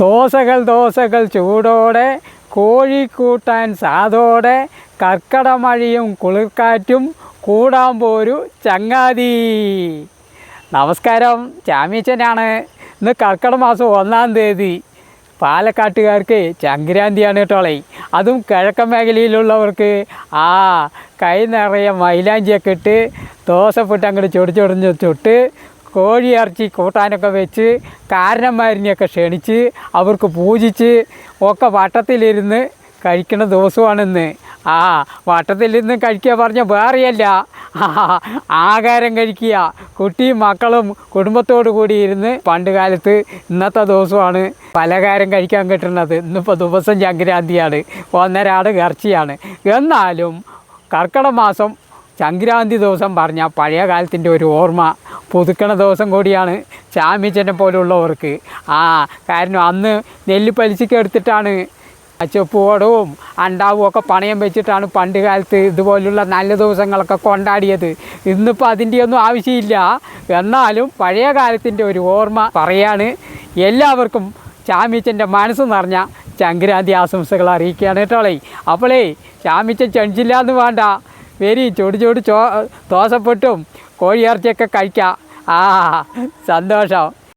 ദോശകൾ ദോശകൾ ചൂടോടെ കോഴിക്കൂട്ടാൻ സാധോടെ കർക്കടമഴയും കുളിർക്കാറ്റും കൂടാൻ പോരു ചങ്ങാതി. നമസ്കാരം. ചാമീച്ചനാണ് ഇന്ന് കർക്കട മാസം ഒന്നാം തീയതി. പാലക്കാട്ടുകാർക്ക് ചങ്ക്രാന്തിയാണ് കേട്ടോളെ അതും കിഴക്കൻ മേഖലയിലുള്ളവർക്ക് ആ കൈ നിറയെ മൈലാഞ്ചിയൊക്കെ ഇട്ട് ദോശപ്പെട്ട് അങ്ങോട്ട് ചൊടിച്ചൊടിഞ്ഞ് ചുട്ട് കോഴി ഇറച്ചി കൂട്ടാനൊക്കെ വെച്ച് കാരണന്മാരിനെയൊക്കെ ക്ഷണിച്ച് അവർക്ക് പൂജിച്ച് ഒക്കെ വട്ടത്തിലിരുന്ന് കഴിക്കുന്ന ദിവസമാണിന്ന്. ആ വട്ടത്തിലിരുന്ന് കഴിക്കുക പറഞ്ഞ വേറെയല്ല. ആഹാരം കഴിക്കുക. കുട്ടിയും മക്കളും കുടുംബത്തോടു കൂടി ഇരുന്ന് പണ്ട് കാലത്ത് ഇന്നത്തെ ദിവസമാണ് പലഹാരം കഴിക്കാൻ കിട്ടുന്നത്. ഇന്നിപ്പോൾ ദിവസം ചങ്കരാന്തിയാണ് ഒന്നരാട് ഇറച്ചിയാണ്. എന്നാലും കർക്കിടക മാസം സംക്രാന്തി ദിവസം പറഞ്ഞാൽ പഴയ കാലത്തിന്റെ ഒരു ഓർമ്മ. പുതുക്കണ ദിവസം കൂടിയാണ് ചാമ്യച്ചനെ പോലുള്ളവർക്ക്. ആ കാരണം അന്ന് നെല്ല് പലിശയ്ക്ക് എടുത്തിട്ടാണ് ചെപ്പുവടവും അണ്ടാവും ഒക്കെ പണയം വെച്ചിട്ടാണ് പണ്ട് കാലത്ത് ഇതുപോലുള്ള നല്ല ദിവസങ്ങളൊക്കെ കൊണ്ടാടിയത്. ഇന്നിപ്പോൾ അതിന്റെയൊന്നും ആവശ്യമില്ല. എന്നാലും പഴയ കാലത്തിന്റെ ഒരു ഓർമ്മ പറയാണ് എല്ലാവർക്കും ചാമ്യച്ചന്റെ മനസ്സ് നിറഞ്ഞ സംക്രാന്തി ആശംസകൾ അറിയിക്കുകയാണ് കേട്ടോളേ അപ്പോളേ ചാമ്യച്ചൻ ചെണിച്ചില്ല എന്ന് വേണ്ട. വരി ചൂട് ചൂട് ചോ ദോശപ്പെട്ടും കോഴിയിറച്ചിയൊക്കെ കഴിക്കാം. ആ സന്തോഷം.